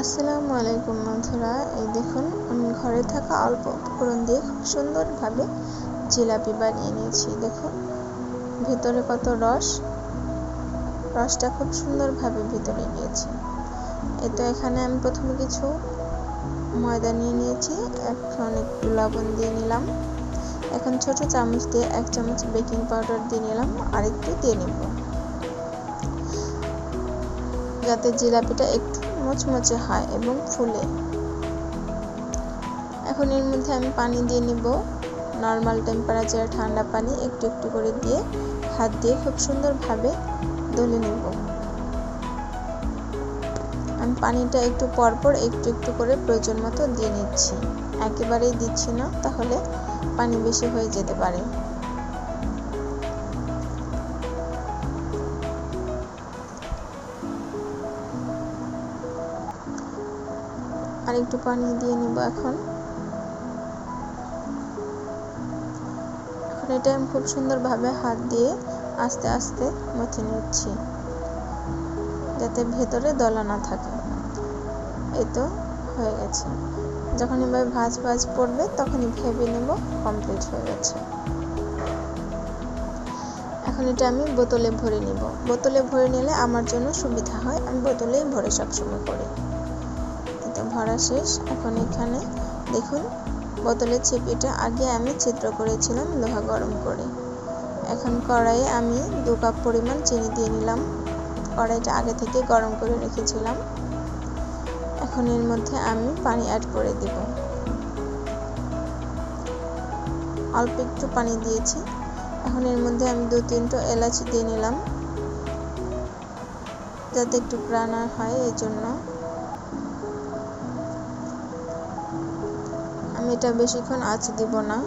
আসসালামু আলাইকুম বন্ধুরা। এই দেখুন, আমি ঘরে থাকা অল্প উপকরণ দিয়ে খুব সুন্দরভাবে জিলাপি বানিয়ে নিয়েছি। দেখুন, ভিতরে কত রস। রসটা খুব সুন্দরভাবে ভিতরে নিয়েছি এই তো এখানে আমি প্রথমে কিছু ময়দা নিয়ে নিয়েছি, এখন একটু লবণ দিয়ে নিলাম। এখন ছোট চামচ দিয়ে এক চামচ বেকিং পাউডার দিয়ে নিলাম আর একটু দিয়ে নেব। যাতে জিলাপিটা একটু মচমচে হয় এবং ফুলে। এখন এর মধ্যে আমি পানি দিয়ে নিব। নর্মাল টেম্পারেচারে ঠান্ডা পানি একটু একটু করে দিয়ে হাত দিয়ে খুব সুন্দরভাবে দলে নেব। আমি পানিটা একটু পরপর একটু একটু করে প্রয়োজন মতো দিয়ে নিচ্ছি। একেবারেই দিচ্ছি না, তাহলে পানি বেশি হয়ে যেতে পারে। আর একটু পানি দিয়ে নিব এখন। এখন এটা আমি খুব সুন্দরভাবে হাত দিয়ে আস্তে আস্তে মথে নিচ্ছি, যাতে ভেতরে দলা না থাকে। এই তো হয়ে গেছে। যখন এবার ভাজ ভাজ পড়বে, তখনই ভেবে নেব কমপ্লিট হয়ে গেছে। এখন এটা আমি বোতলে ভরে নিব। বোতলে ভরে নিলে আমার জন্য সুবিধা হয়। আমি বোতলেই ভরে সবসময় করি ভরা শেষ। এখন এখানে দেখুন, বোতলের চিপিটা আগে আমি ছিদ্র করেছিলাম লোহা গরম করে। এখন কড়াইয়ে আমি দু কাপ পরিমাণ চিনি দিয়ে নিলাম। কড়াইটা আগে থেকে গরম করে রেখেছিলাম। এখন এর মধ্যে আমি পানি অ্যাড করে দেব। অল্প একটু পানি দিয়েছি। এখন এর মধ্যে আমি দু তিনটো এলাচ দিয়ে নিলাম। যাতে একটু প্রাণ হয় এই জন্য আমি এটা বেশিক্ষণ আঁচ দিব না।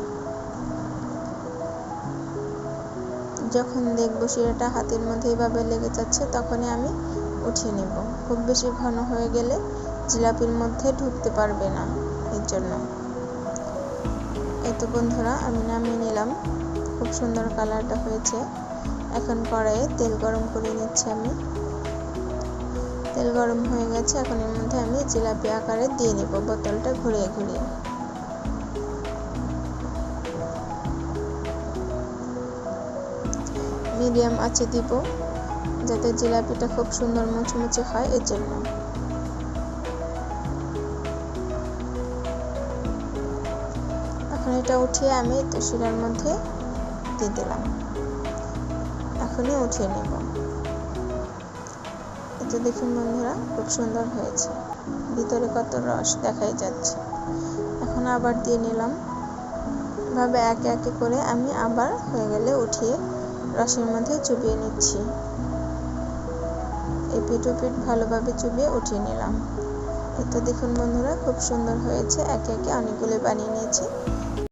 যখন দেখব শিরাটা হাতের মধ্যে এভাবে লেগে যাচ্ছে, তখনই আমি উঠিয়ে নেব। খুব বেশি ঘন হয়ে গেলে জিলাপির মধ্যে ঢুকতে পারবে না এর জন্য। এই তো বন্ধুরা, আমি নামিয়ে নিলাম। খুব সুন্দর কালারটা হয়েছে। এখন কড়াইয়ে তেল গরম করে নিচ্ছি আমি। তেল গরম হয়ে গেছে, এখন এর মধ্যে আমি জিলাপি আকারে দিয়ে নিব, বোতলটা ঘুরিয়ে ঘুরিয়ে। মিডিয়াম আঁচে দিব, যাতে জিলাপিটা খুব সুন্দর মুচমুচে হয় এর জন্য এখন এটা উঠিয়ে আমি শিরার মধ্যে দিয়ে দিলাম। এখনই উঠিয়ে নেব। এটা দেখুন বন্ধুরা, খুব সুন্দর হয়েছে। ভিতরে কত রস দেখাই যাচ্ছে। এখন আবার দিয়ে নিলাম। ভাবে একে একে করে আমি আবার হয়ে গেলে উঠিয়ে রসের মধ্যে চুবিয়ে নিচ্ছি। এই এপিট পিঠ ভালোভাবে চুবিয়ে উঠিয়ে নিলাম। এতো দেখুন বন্ধুরা, খুব সুন্দর হয়েছে। একে একে অনেকগুলো বানিয়ে নিয়েছি।